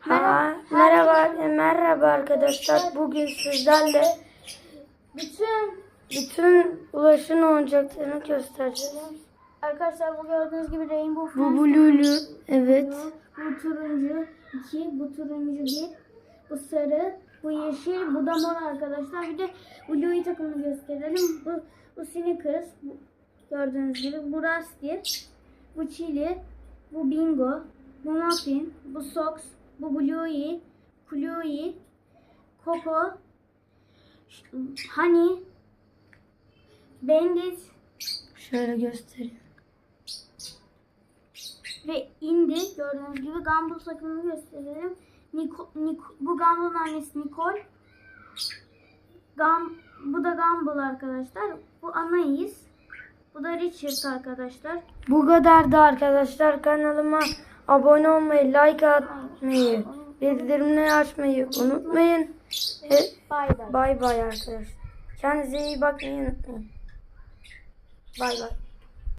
Ha, merhaba, merhaba arkadaşlar. Bugün sizlerle Bütün bütün ulaşım oyuncaklarını göstereceğiz. arkadaşlar bu gördüğünüz gibi Rainbow Bu. Blue, evet. Bu turuncu 2, bu turuncu 1, bu sarı, bu yeşil, bu da mor arkadaşlar. Bir de Blue'yu takımını gösterelim. Bu, bu Snickers, bu, gördüğünüz gibi. Bu Rusty, bu Chili, bu Bingo, bu Muffin, bu Sox, bu Bluey, Cluey, Coco, Honey, Bandit Şöyle göstereyim. ve indi. Gördüğünüz gibi Gumball takımını gösterelim. Nico, Nico, bu Gumball'ın annesi Nicole. Gum, bu da Gumball arkadaşlar. Bu Anais. Bu da Richard arkadaşlar. Bu kadar da arkadaşlar kanalıma abone olmayı, like atmayı, bildirimleri açmayı unutmayın. Bay bay arkadaşlar. Kendinize iyi bakmayı unutmayın. Bay bay.